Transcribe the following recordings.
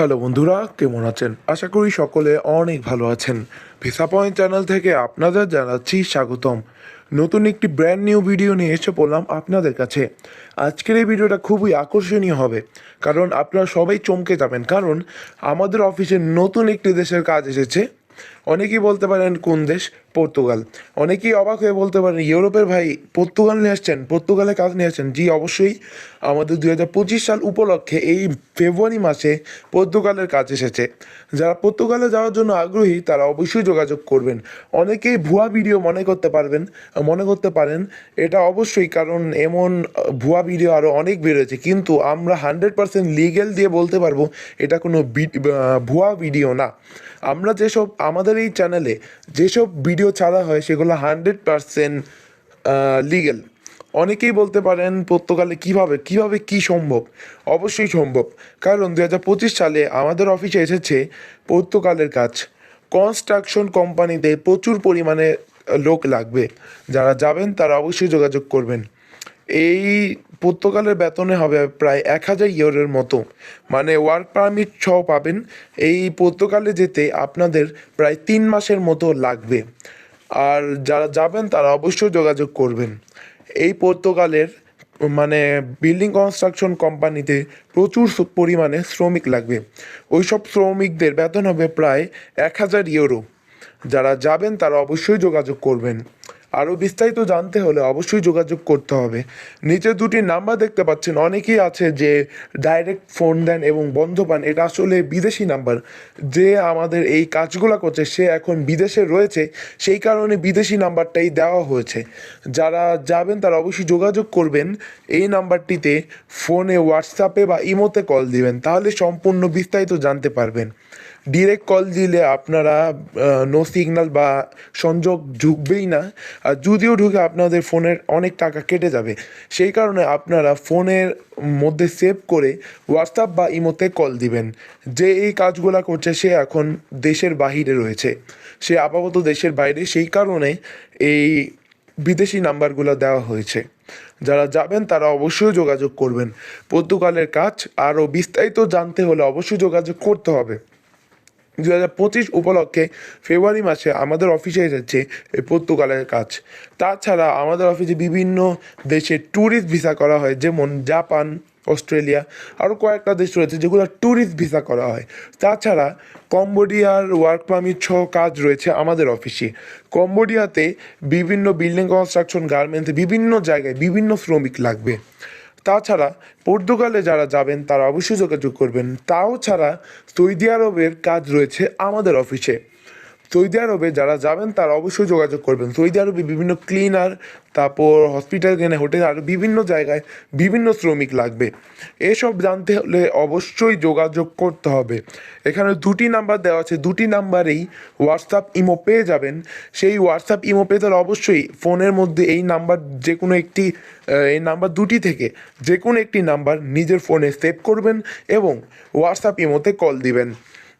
Hello বন্ধুরা, কেমন আছেন? আশা করি সকলে অনেক ভালো আছেন। ভিসা পয়েন্ট চ্যানেল থেকে আপনাদের জানাচ্ছি স্বাগতম। নতুন একটি ব্র্যান্ড নিউ ভিডিও নিয়ে এসে পড়লাম আপনাদের কাছে। আজকের এই ভিডিওটা খুবই আকর্ষণীয় হবে, কারণ আপনারা সবাই চমকে যাবেন। কারণ আমাদের অফিসে নতুন একটি দেশের কাজ এসেছে। অনেকেই বলতে পারেন কোন দেশ? পর্তুগাল। অনেকেই অবাক হয়ে বলতে পারেন, ইউরোপের ভাই পর্তুগাল নিয়ে আসছেন, পর্তুগালে কাজ নিয়ে আসছেন? জি, অবশ্যই আমাদের দু হাজার পঁচিশ সাল উপলক্ষে এই ফেব্রুয়ারি মাসে পর্তুগালের কাজ এসেছে। যারা পর্তুগালে যাওয়ার জন্য আগ্রহী, তারা অবশ্যই যোগাযোগ করবেন। অনেকেই ভুয়া ভিডিও মনে করতে পারবেন, মনে করতে পারেন, এটা অবশ্যই কারণ এমন ভুয়া ভিডিও আরও অনেক বেরোয়েছে। কিন্তু আমরা হান্ড্রেড পার্সেন্ট লিগেল দিয়ে বলতে পারব, এটা কোনো ভুয়া ভিডিও না। আমরা যেসব, আমাদের এই চ্যানেলে যেসব ভিডিও ছাড়া হয়, সেগুলো হান্ড্রেড পারসেন্ট লিগেল অনেকেই বলতে পারেন পর্তুগালে কীভাবে কীভাবে কি সম্ভব? অবশ্যই সম্ভব। কারণ দু হাজার পঁচিশ সালে আমাদের অফিসে এসেছে পর্তুগালের কাজ। কনস্ট্রাকশন কোম্পানিতে প্রচুর পরিমাণে লোক লাগবে। যারা যাবেন, তারা অবশ্যই যোগাযোগ করবেন। এই পর্তুগালের বেতনে হবে প্রায় এক হাজার ইউরোর মতো। মানে ওয়ার্ক পারমিট সহ পাবেন। এই পর্তুগালে যেতে আপনাদের প্রায় তিন মাসের মতো লাগবে। আর যারা যাবেন, তারা অবশ্যই যোগাযোগ করবেন। এই পর্তুগালের মানে বিল্ডিং কনস্ট্রাকশন কোম্পানিতে প্রচুর পরিমাণে শ্রমিক লাগবে। ওইসব শ্রমিকদের বেতন হবে প্রায় এক হাজার ইউরো। যারা যাবেন, তারা অবশ্যই যোগাযোগ করবেন। আরও বিস্তারিত জানতে হলে অবশ্যই যোগাযোগ করতে হবে। নিচে দুটি নাম্বার দেখতে পাচ্ছেন, অনেকেই আছে যে ডাইরেক্ট ফোন দেন এবং বন্ধ পান, এটা আসলে বিদেশি নাম্বার। যে আমাদের এই কাজগুলো করছে, সে এখন বিদেশে রয়েছে, সেই কারণে বিদেশি নাম্বারটাই দেওয়া হয়েছে। যারা যাবেন তারা অবশ্যই যোগাযোগ করবেন, এই নাম্বারটিতে ফোনে, হোয়াটসঅ্যাপে বা ইমোতে কল দিবেন, তাহলে সম্পূর্ণ বিস্তারিত জানতে পারবেন। ডিরেক্ট কল দিলে আপনারা নো সিগন্যাল বা সংযোগ ঢুকবেই না। আর যদিও ঢুকে আপনাদের ফোনের অনেক টাকা কেটে যাবে। সেই কারণে আপনারা ফোনের মধ্যে সেভ করে হোয়াটসঅ্যাপ বা ইমোতে কল দিবেন। যে এই কাজগুলো করছে, সে এখন দেশের বাহিরে রয়েছে। সে আপাতত দেশের বাইরে, সেই কারণে এই বিদেশি নাম্বারগুলো দেওয়া হয়েছে। যারা যাবেন, তারা অবশ্যই যোগাযোগ করবেন। পর্তুগালের কাজ আরও বিস্তারিত জানতে হলে অবশ্যই যোগাযোগ করতে হবে। দু হাজার পঁচিশ উপলক্ষে ফেব্রুয়ারি মাসে আমাদের অফিসে এসেছে এই পর্তুগালের কাজ। তাছাড়া আমাদের অফিসে বিভিন্ন দেশে ট্যুরিস্ট ভিসা করা হয়, যেমন জাপান, অস্ট্রেলিয়া আরও কয়েকটা দেশ রয়েছে যেগুলো ট্যুরিস্ট ভিসা করা হয়। তাছাড়া কম্বোডিয়ার ওয়ার্ক পারমিট সহ কাজ রয়েছে আমাদের অফিসে। কম্বোডিয়াতে বিভিন্ন বিল্ডিং কনস্ট্রাকশন গার্মেন্টসে বিভিন্ন জায়গায় বিভিন্ন শ্রমিক লাগবে। তাছাড়া পর্তুগালে যারা যাবেন, তারা অবশ্যই যোগাযোগ করবেন। তাও ছাড়া সৌদি আরবের কাজ রয়েছে আমাদের অফিসে। সৌদি আরবে যারা যাবেন, তারা অবশ্যই যোগাযোগ করবেন। সৌদি আরবে বিভিন্ন ক্লিনার তারপর হসপিটাল কেনে হোটেল আর বিভিন্ন জায়গায় বিভিন্ন শ্রমিক লাগবে। এসব জানতে হলে অবশ্যই যোগাযোগ করতে হবে। এখানে দুটি নাম্বার দেওয়া আছে। দুটি নাম্বারেই হোয়াটসঅ্যাপ ইমো পেয়ে যাবেন। সেই হোয়াটসঅ্যাপ ইমো পেতে হলে অবশ্যই ফোনের মধ্যে এই নাম্বার যে কোনো একটি এই নাম্বার দুটি থেকে যে কোনো একটি নাম্বার নিজের ফোনে সেভ করবেন এবং হোয়াটসঅ্যাপ ইমোতে কল দিবেন।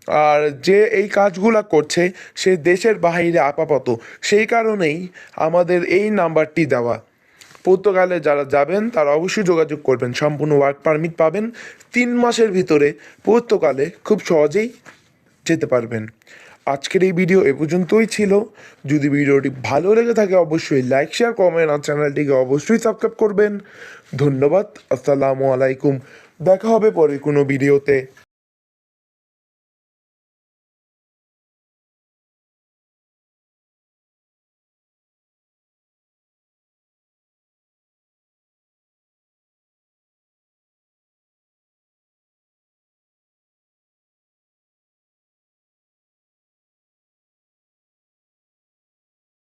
আর যে এই কাজগুলো করছে, সে দেশের বাইরে আপাতত। সেই কারণেই আমাদের এই নাম্বারটি দেওয়া। পর্তুগালে যারা যাবেন, তারা অবশ্যই যোগাযোগ করবেন। সম্পূর্ণ ওয়ার্ক পারমিট পাবেন। তিন মাসের ভিতরে পর্তুগালে খুব সহজেই যেতে পারবেন। আজকের এই ভিডিও এ পর্যন্তই ছিল। যদি ভিডিওটি ভালো লেগে থাকে, অবশ্যই লাইক শেয়ার কমেন্ট আর চ্যানেলটিকে অবশ্যই সাবস্ক্রাইব করবেন। ধন্যবাদ। আসসালামু আলাইকুম। দেখা হবে পরে কোনো ভিডিওতে